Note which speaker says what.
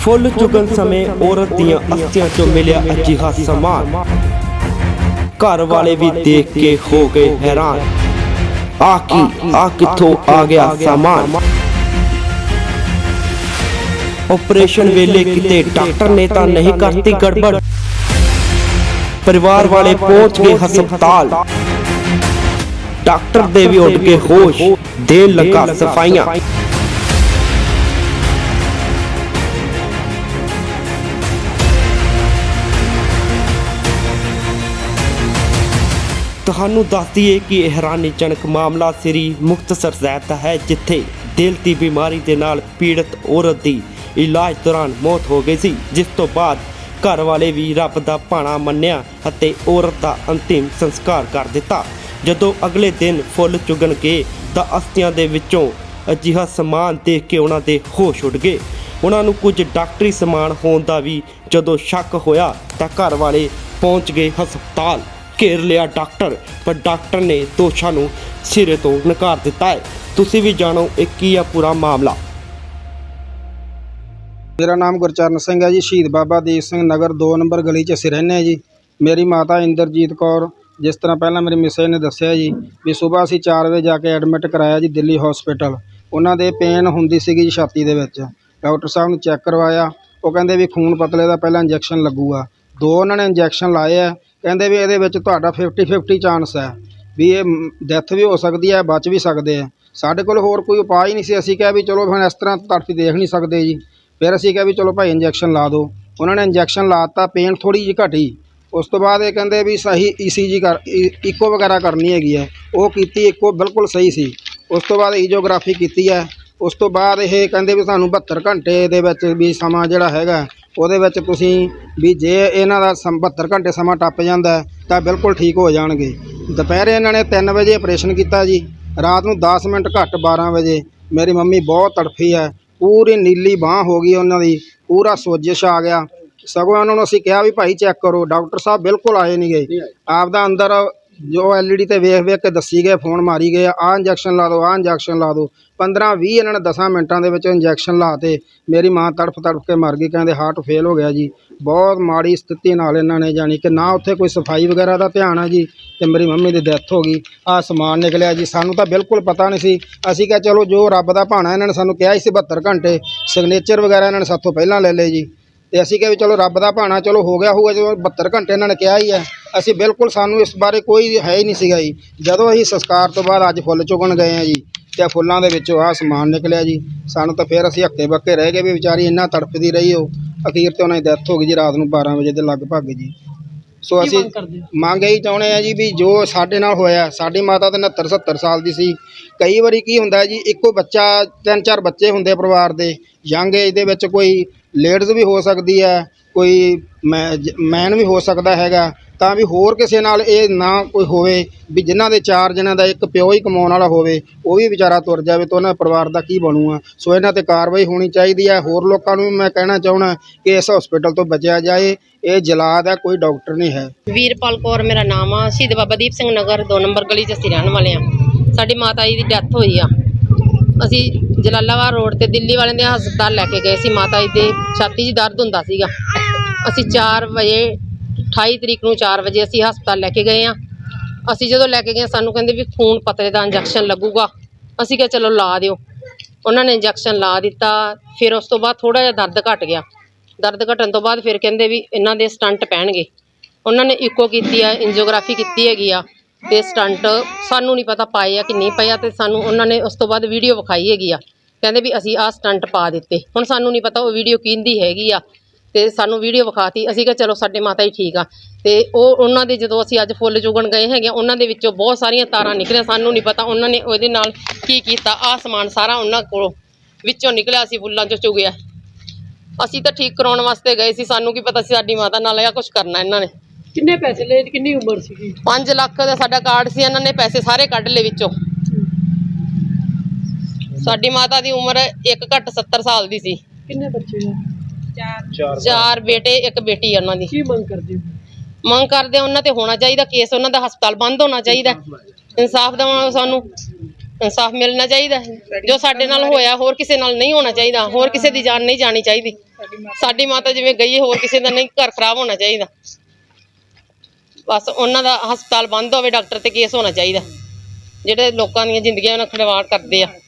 Speaker 1: ਫੁੱਲ ਚੁਗਣ ਸਮੇਂ ਔਰਤ ਦੀਆਂ ਅਸਥੀਆਂ ਚੋਂ ਮਿਲਿਆ ਅਜਿਹਾ ਸਮਾਨ। ਘਰ ਵਾਲੇ ਵੀ ਦੇਖ ਕੇ ਹੋ ਗਏ ਹੈਰਾਨ। ਆ ਕੀ, ਆ ਕਿੱਥੋਂ ਆ ਗਿਆ ਸਾਮਾਨ? ਆਪਰੇਸ਼ਨ ਵੇਲੇ ਕਿਤੇ ਡਾਕਟਰ ਨੇ ਤਾਂ ਨਹੀਂ ਕਰਤੀ ਗੜਬੜ। ਪਰਿਵਾਰ ਵਾਲੇ ਪਹੁੰਚ ਗਏ ਹਸਪਤਾਲ। ਡਾਕਟਰ ਦੇ ਵੀ ਉੱਡ ਕੇ ਹੋਸ਼। ਦੇ ਲੱਗਾ ਸਫਾਈਆਂ। ਤੁਹਾਨੂੰ ਦੱਸ ਦਈਏ ਕਿ ਇਹ ਹੈਰਾਨੀਜਨਕ ਮਾਮਲਾ ਸ੍ਰੀ ਮੁਕਤਸਰ ਸਾਹਿਬ ਦਾ ਹੈ, ਜਿੱਥੇ ਦਿਲ ਦੀ ਬਿਮਾਰੀ ਦੇ ਨਾਲ ਪੀੜਤ ਔਰਤ ਦੀ ਇਲਾਜ ਦੌਰਾਨ ਮੌਤ ਹੋ ਗਈ ਸੀ, ਜਿਸ ਤੋਂ ਬਾਅਦ ਘਰ ਵਾਲੇ ਵੀ ਰੱਬ ਦਾ ਭਾਣਾ ਮੰਨਿਆ ਅਤੇ ਔਰਤ ਦਾ ਅੰਤਿਮ ਸੰਸਕਾਰ ਕਰ ਦਿੱਤਾ। ਜਦੋਂ ਅਗਲੇ ਦਿਨ ਫੁੱਲ ਚੁਗਣ ਗਏ ਤਾਂ ਅਸਥੀਆਂ ਦੇ ਵਿੱਚੋਂ ਅਜਿਹਾ ਸਮਾਨ ਦੇਖ ਕੇ ਉਹਨਾਂ ਦੇ ਹੋਸ਼ ਉੱਡ ਗਏ। ਉਹਨਾਂ ਨੂੰ ਕੁਝ ਡਾਕਟਰੀ ਸਮਾਨ ਹੋਣ ਦਾ ਵੀ ਜਦੋਂ ਸ਼ੱਕ ਹੋਇਆ ਤਾਂ ਘਰ ਵਾਲੇ ਪਹੁੰਚ ਗਏ ਹਸਪਤਾਲ। ਘੇਰ ਲਿਆ ਡਾਕਟਰ, ਪਰ ਡਾਕਟਰ ਨੇ ਦੋਸ਼ਾਂ ਨੂੰ ਸਿਰੇ ਤੋਂ ਨਕਾਰ ਦਿੱਤਾ ਹੈ। ਤੁਸੀਂ ਵੀ ਜਾਣੋ ਇਹ ਕੀ ਆ ਪੂਰਾ ਮਾਮਲਾ।
Speaker 2: ਮੇਰਾ ਨਾਮ ਗੁਰਚਰਨ ਸਿੰਘ ਹੈ ਜੀ, ਸ਼ਹੀਦ ਬਾਬਾ ਦੀਪ ਸਿੰਘ ਨਗਰ 2 ਨੰਬਰ ਗਲੀ 'ਚ ਅਸੀਂ ਰਹਿੰਦੇ ਹਾਂ ਜੀ। ਮੇਰੀ ਮਾਤਾ ਇੰਦਰਜੀਤ ਕੌਰ, ਜਿਸ ਤਰ੍ਹਾਂ ਪਹਿਲਾਂ ਮੇਰੀ ਮਿਸੇ ਨੇ ਦੱਸਿਆ ਜੀ, ਵੀ ਸਵੇਰ ਅਸੀਂ 4 ਵਜੇ ਜਾ ਕੇ ਐਡਮਿਟ ਕਰਾਇਆ ਜੀ ਦਿੱਲੀ ਹਸਪੀਟਲ ਉਹਨਾਂ ਦੇ ਪੇਨ ਹੁੰਦੀ ਸੀਗੀ ਜੀ ਛਾਤੀ ਦੇ ਵਿੱਚ। ਡਾਕਟਰ ਸਾਹਿਬ ਨੂੰ ਚੈੱਕ ਕਰਵਾਇਆ। ਉਹ ਕਹਿੰਦੇ ਵੀ ਖੂਨ ਪਤਲੇ ਦਾ ਪਹਿਲਾਂ ਇੰਜੈਕਸ਼ਨ ਲੱਗੂਗਾ। ਦੋ ਉਹਨਾਂ ਨੇ ਇੰਜੈਕਸ਼ਨ ਲਾਏ ਆ। ਕਹਿੰਦੇ ਵੀ ਇਹਦੇ ਵਿੱਚ ਤੁਹਾਡਾ 50 50 ਚਾਂਸ ਹੈ ਵੀ ਇਹ ਡੈਥ ਵੀ ਹੋ ਸਕਦੀ ਹੈ, ਬਚ ਵੀ ਸਕਦੇ ਆ ਸਾਡੇ ਕੋਲ ਹੋਰ ਕੋਈ ਉਪਾਅ ਹੀ ਨਹੀਂ ਸੀ। ਅਸੀਂ ਕਿਹਾ ਵੀ ਚਲੋ ਹੁਣ ਇਸ ਤਰ੍ਹਾਂ ਤੜਫੀ ਦੇਖ ਨਹੀਂ ਸਕਦੇ ਜੀ। ਫਿਰ ਅਸੀਂ ਕਿਹਾ ਵੀ ਚਲੋ ਭਾਈ ਇੰਜੈਕਸ਼ਨ ਲਾ ਦਿਓ। ਉਹਨਾਂ ਨੇ ਇੰਜੈਕਸ਼ਨ ਲਾਤਾ ਪੇਨ ਥੋੜੀ ਜਿਹੀ ਘਟੀ। ਉਸ ਤੋਂ ਬਾਅਦ ਇਹ ਕਹਿੰਦੇ ਵੀ ਸਹੀ ਈਸੀਜੀ ਕਰ e, ਇਕੋ ਵਗੈਰਾ ਕਰਨੀ ਹੈਗੀ ਹੈ। ਉਹ ਕੀਤੀ ਇਕੋ ਬਿਲਕੁਲ ਸਹੀ ਸੀ। ਉਸ ਤੋਂ ਬਾਅਦ ਈਜ਼ੀਓਗ੍ਰਾਫੀ ਕੀਤੀ ਹੈ। ਉਸ ਤੋਂ ਬਾਅਦ ਇਹ ਕਹਿੰਦੇ ਵੀ ਸਾਨੂੰ 72 ਘੰਟੇ ਦੇ ਵਿੱਚ ਵੀ ਸਮਾਂ ਜਿਹੜਾ ਹੈਗਾ ਉਹਦੇ ਵਿੱਚ ਤੁਸੀਂ ਵੀ ਜੇ ਇਹਨਾਂ ਦਾ ਸਮ 72 ਘੰਟੇ ਸਮਾਂ ਟੱਪ ਜਾਂਦਾ ਤਾਂ ਬਿਲਕੁਲ ਠੀਕ ਹੋ ਜਾਣਗੇ। ਦੁਪਹਿਰੇ ਇਹਨਾਂ ਨੇ 3 ਵਜੇ ਆਪਰੇਸ਼ਨ ਕੀਤਾ ਜੀ। ਰਾਤ ਨੂੰ 10 ਮਿੰਟ ਘੱਟ 12 ਵਜੇ। ਮੇਰੀ ਮੰਮੀ ਬਹੁਤ ਤੜਫੀ ਹੈ। ਪੂਰੀ ਨੀਲੀ ਬਾਹ ਹੋ ਗਈ ਉਹਨਾਂ ਦੀ। ਪੂਰਾ ਸੋਜਿਸ਼ ਆ ਗਿਆ। ਸਗੋਂ ਉਹਨਾਂ ਨੂੰ ਅਸੀਂ ਕਿਹਾ ਵੀ ਭਾਈ ਚੈੱਕ ਕਰੋ। ਡਾਕਟਰ ਸਾਹਿਬ ਬਿਲਕੁਲ ਆਏ ਨਹੀਂ ਗਏ ਆਪਦਾ ਅੰਦਰ ਜੋ ਐਲਈਡੀ ਤੇ ਵੇਖ ਵੇਖ ਕੇ ਦੱਸੀ ਗਏ ਫੋਨ ਮਾਰੀ ਗਏ ਆਹ ਇੰਜੈਕਸ਼ਨ ਲਾ ਦਿਓ ਆਹ ਇੰਜੈਕਸ਼ਨ ਲਾ ਦਿਓ 15 20 ਇਹਨਾਂ ਨੇ 10 ਮਿੰਟਾਂ ਦੇ ਵਿੱਚ ਇੰਜੈਕਸ਼ਨ ਲਾਤੇ ਮੇਰੀ ਮਾਂ ਤੜਫ ਤੜਫ ਕੇ ਮਰ ਗਈ, ਕਹਿੰਦੇ ਹਾਰਟ ਫੇਲ ਹੋ ਗਿਆ ਜੀ। ਬਹੁਤ ਮਾੜੀ ਸਥਿਤੀ ਨਾਲ ਇਹਨਾਂ ਨੇ, ਜਾਣੀ ਕਿ ਨਾ ਉੱਥੇ ਕੋਈ ਸਫ਼ਾਈ ਵਗੈਰਾ ਦਾ ਧਿਆਨ ਆ ਜੀ, ਤੇ ਮੇਰੀ ਮੰਮੀ ਦੀ ਡੈਥ ਹੋ ਗਈ। ਆਹ ਸਮਾਨ ਨਿਕਲਿਆ ਜੀ, ਸਾਨੂੰ ਤਾਂ ਬਿਲਕੁਲ ਪਤਾ ਨਹੀਂ ਸੀ। ਅਸੀਂ ਕਿਹਾ, ਚਲੋ ਜੋ ਰੱਬ ਦਾ ਭਾਣਾ ਇਹਨਾਂ ਨੇ ਸਾਨੂੰ ਕਿਹਾ ਸੀ 72 ਘੰਟੇ ਸਿਗਨੇਚਰ ਵਗੈਰਾ ਇਹਨਾਂ ਨੇ ਸਾਥੋਂ ਪਹਿਲਾਂ ਲੈ ਲਏ ਜੀ। ਤੇ ਅਸੀਂ ਕਿਹਾ ਵੀ ਚਲੋ ਰੱਬ ਦਾ ਭਾਣਾ ਚਲੋ ਹੋ ਗਿਆ ਹੋਊਗਾ ਜਦੋਂ 72 ਘੰਟੇ ਇਹਨਾਂ ਨੇ ਕਿਹਾ ਹੀ ਹੈ ਅਸੀਂ ਬਿਲਕੁਲ ਸਾਨੂੰ ਇਸ ਬਾਰੇ ਕੋਈ ਹੈ ਹੀ ਨਹੀਂ ਸੀਗਾ ਜੀ। ਜਦੋਂ ਅਸੀਂ ਸੰਸਕਾਰ ਤੋਂ ਬਾਅਦ ਅੱਜ ਫੁੱਲ ਚੁਗਣ ਗਏ ਆ ਜੀ ਤੇ ਫੁੱਲਾਂ ਦੇ ਵਿੱਚੋਂ ਆਹ ਸਮਾਨ ਨਿਕਲਿਆ ਜੀ। ਸਾਨੂੰ ਤਾਂ ਫਿਰ ਅਸੀਂ ਹੱਕੇ ਬੱਕੇ ਰਹਿ ਗਏ ਵੀ ਵਿਚਾਰੀ ਇੰਨਾ ਤੜਫਦੀ ਰਹੀ ਉਹ। ਅਖੀਰ ਤੇ ਉਹਨਾਂ ਦੀ ਡੈਥ ਹੋ ਗਈ ਜੀ ਰਾਤ ਨੂੰ 12 ਵਜੇ ਦੇ ਲਗਭਗ ਜੀ। ਸੋ ਅਸੀਂ ਮੰਗ ਇਹੀ ਚਾਹੁੰਦੇ ਆ ਜੀ ਵੀ ਜੋ ਸਾਡੇ ਨਾਲ ਹੋਇਆ ਸਾਡੀ ਮਾਤਾ ਤਾਂ 69 70 ਸਾਲ ਦੀ ਸੀ। ਕਈ ਵਾਰੀ ਕੀ ਹੁੰਦਾ ਜੀ ਇੱਕੋ ਬੱਚਾ ਤਿੰਨ ਚਾਰ ਬੱਚੇ ਹੁੰਦੇ ਪਰਿਵਾਰ ਦੇ ਯੰਗ ਏਜ ਦੇ ਵਿੱਚ ਕੋਈ ਲੇਡੀਜ਼ ਵੀ ਹੋ ਸਕਦੀ ਹੈ, ਕੋਈ ਮੈਨ ਵੀ ਹੋ ਸਕਦਾ ਹੈਗਾ, ਤਾਂ ਵੀ ਹੋਰ ਕਿਸੇ ਨਾਲ ਇਹ ਨਾ ਕੋਈ ਹੋਵੇ ਵੀ ਜਿਨ੍ਹਾਂ ਦੇ ਚਾਰ ਜਣਾਂ ਦਾ ਇੱਕ ਪਿਓ ਹੀ ਕਮਾਉਣ ਵਾਲਾ ਹੋਵੇ, ਉਹ ਵੀ ਵਿਚਾਰਾ ਤੁਰ ਜਾਵੇ ਤਾਂ ਉਹਨਾਂ ਪਰਿਵਾਰ ਦਾ ਕੀ ਬਣੂਗਾ। ਸੋ ਇਹਨਾਂ ਤੇ ਕਾਰਵਾਈ ਹੋਣੀ ਚਾਹੀਦੀ ਹੈ। ਹੋਰ ਲੋਕਾਂ ਨੂੰ ਵੀ ਮੈਂ ਕਹਿਣਾ ਚਾਹਣਾ ਕਿ ਇਸ ਹਸਪੀਟਲ ਤੋਂ ਬਚਿਆ ਜਾਏ। ਇਹ ਜਲਾਦ ਹੈ, ਕੋਈ ਡਾਕਟਰ ਨਹੀਂ ਹੈ।
Speaker 3: ਵੀਰਪਾਲ ਕੌਰ ਮੇਰਾ ਨਾਮ ਆ। ਸ਼ਹੀਦ ਬਾਬਾ ਦੀਪ ਸਿੰਘ ਨਗਰ 2 ਨੰਬਰ ਗਲੀ 'ਚ ਅਸੀਂ ਰਹਿਣ ਵਾਲੇ ਆ ਸਾਡੀ ਮਾਤਾ ਜੀ ਦੀ ਡੈਥ ਹੋਈ ਆ। ਅਸੀਂ ਜਲਾਲਾਬਾਦ ਰੋਡ ਤੇ ਦਿੱਲੀ ਵਾਲਿਆਂ ਦੇ ਹਸਪਤਾਲ ਲੈ ਕੇ ਗਏ ਸੀ। ਮਾਤਾ ਜੀ ਦੇ ਛਾਤੀ 'ਚ ਦਰਦ ਹੁੰਦਾ ਸੀਗਾ। ਅਸੀਂ 4 ਵਜੇ 28 ਤਰੀਕ ਨੂੰ 4 ਵਜੇ ਅਸੀਂ ਹਸਪਤਾਲ ਲੈ ਕੇ ਗਏ ਆ ਅਸੀਂ ਜਦੋਂ ਲੈ ਕੇ ਗਏ, ਸਾਨੂੰ ਕਹਿੰਦੇ ਵੀ ਖੂਨ ਪਤਲੇ ਦਾ ਇੰਜੈਕਸ਼ਨ ਲੱਗੂਗਾ। ਅਸੀਂ ਕਿਹਾ, ਚਲੋ ਲਾ ਦਿਓ। ਉਹਨਾਂ ਨੇ ਇੰਜੈਕਸ਼ਨ ਲਾ ਦਿੱਤਾ। ਫਿਰ ਉਸ ਤੋਂ ਬਾਅਦ ਥੋੜਾ ਜਿਹਾ ਦਰਦ ਘਟ ਗਿਆ। ਦਰਦ ਘਟਣ ਤੋਂ ਬਾਅਦ ਫਿਰ ਕਹਿੰਦੇ ਵੀ ਇਹਨਾਂ ਦੇ ਸਟੰਟ ਪੈਣਗੇ। ਉਹਨਾਂ ਨੇ ਇਕੋ ਕੀਤੀ ਆ ਇੰਜੀਓਗ੍ਰਾਫੀ ਕੀਤੀ ਹੈਗੀ ਆ। ਤੇ ਸਟੰਟ ਸਾਨੂੰ ਨਹੀਂ ਪਤਾ ਪਾਏ ਆ ਕਿ ਨਹੀਂ ਪਏ ਆ ਤੇ ਸਾਨੂੰ ਉਹਨਾਂ ਨੇ ਉਸ ਤੋਂ ਬਾਅਦ ਵੀਡੀਓ ਵਿਖਾਈ ਹੈਗੀ ਆ। ਕਹਿੰਦੇ ਵੀ ਅਸੀਂ ਆਹ ਸਟੰਟ ਪਾ ਦਿੱਤੇ। ਹੁਣ ਸਾਨੂੰ ਨਹੀਂ ਪਤਾ ਉਹ ਵੀਡੀਓ ਕਿਹਦੀ ਹੈਗੀ ਆ ਤੇ ਸਾਨੂੰ ਵੀਡੀਓ ਵਿਖਾਤੀ। ਅਸੀਂ ਕਿਹਾ ਚਲੋ ਸਾਡੇ ਮਾਤਾ ਜੀ ਠੀਕ ਆ। ਤੇ ਉਹ ਉਹਨਾਂ ਦੇ ਜਦੋਂ ਅਸੀਂ ਅੱਜ ਫੁੱਲ ਚੁਗਣ ਗਏ ਹੈਗੇ ਉਹਨਾਂ ਦੇ ਵਿੱਚੋਂ ਬਹੁਤ ਸਾਰੀਆਂ ਤਾਰਾਂ ਨਿਕਲੀਆਂ। ਸਾਨੂੰ ਨਹੀਂ ਪਤਾ ਉਹਨਾਂ ਨੇ ਉਹਦੇ ਨਾਲ ਕੀ ਕੀਤਾ। ਆਹ ਸਮਾਨ ਸਾਰਾ ਉਹਨਾਂ ਕੋਲੋਂ ਵਿੱਚੋਂ ਨਿਕਲਿਆ, ਅਸੀਂ ਫੁੱਲਾਂ ਚੋਂ ਚੁਗਿਆ। ਅਸੀਂ ਤਾਂ ਠੀਕ ਕਰਾਉਣ ਵਾਸਤੇ ਗਏ ਸੀ। ਸਾਨੂੰ ਕੀ ਪਤਾ ਸੀ ਸਾਡੀ ਮਾਤਾ ਨਾਲ ਇਹ ਕੁਝ ਕਰਨਾ ਇਹਨਾਂ ਨੇ।
Speaker 4: ਕਿੰਨੇ ਪੈਸੇ ਲਏ ਤੇ ਕਿੰਨੀ ਉਮਰ ਸੀਗੀ?
Speaker 3: 5 ਲੱਖ ਦਾ ਸਾਡਾ ਕਾਰਡ ਸੀ ਇਹਨਾਂ ਨੇ ਪੈਸੇ ਸਾਰੇ ਕੱਢ ਲਏ ਵਿੱਚੋਂ। ਸਾਡੀ ਮਾਤਾ ਦੀ ਉਮਰ ਇੱਕ ਘੱਟ 70 ਸਾਲ ਦੀ ਸੀ।
Speaker 4: ਕਿੰਨੇ ਬੱਚੇ ਆ?
Speaker 3: ਚਾਰ ਬੇਟੇ ਇੱਕ ਬੇਟੀ ਆ ਉਹਨਾਂ ਦੀ।
Speaker 4: ਕੀ ਮੰਗ ਕਰਦੇ ਹੋ?
Speaker 3: ਮੰਗ ਕਰਦੇ ਆ ਉਹਨਾਂ ਤੇ ਹੋਣਾ ਚਾਹੀਦਾ ਕੇਸ ਉਹਨਾਂ ਦਾ ਹਸਪਤਾਲ ਬੰਦ ਹੋਣਾ ਚਾਹੀਦਾ। ਇਨਸਾਫ ਦਿਵਾਉਣਾ ਸਾਨੂੰ ਇਨਸਾਫ ਮਿਲਣਾ ਚਾਹੀਦਾ। ਜੋ ਸਾਡੇ ਨਾਲ ਹੋਇਆ ਹੋਰ ਕਿਸੇ ਨਾਲ ਨਹੀਂ ਹੋਣਾ ਚਾਹੀਦਾ। ਹੋਰ ਕਿਸੇ ਦੀ ਜਾਨ ਨਹੀਂ ਜਾਣੀ ਚਾਹੀਦੀ। ਸਾਡੀ ਮਾਤਾ ਜਿਵੇਂ ਗਈ ਹੋਰ ਕਿਸੇ ਦਾ ਨਹੀਂ ਘਰ ਖਰਾਬ ਹੋਣਾ ਚਾਹੀਦਾ। ਬਸ ਉਹਨਾਂ ਦਾ ਹਸਪਤਾਲ ਬੰਦ ਹੋਵੇ, ਡਾਕਟਰ ਤੇ ਕੇਸ ਹੋਣਾ ਚਾਹੀਦਾ। ਜਿਹੜੇ ਲੋਕਾਂ ਦੀਆਂ ਜ਼ਿੰਦਗੀਆਂ ਨਾਲ ਖਿਲਵਾੜ ਕਰਦੇ ਆ।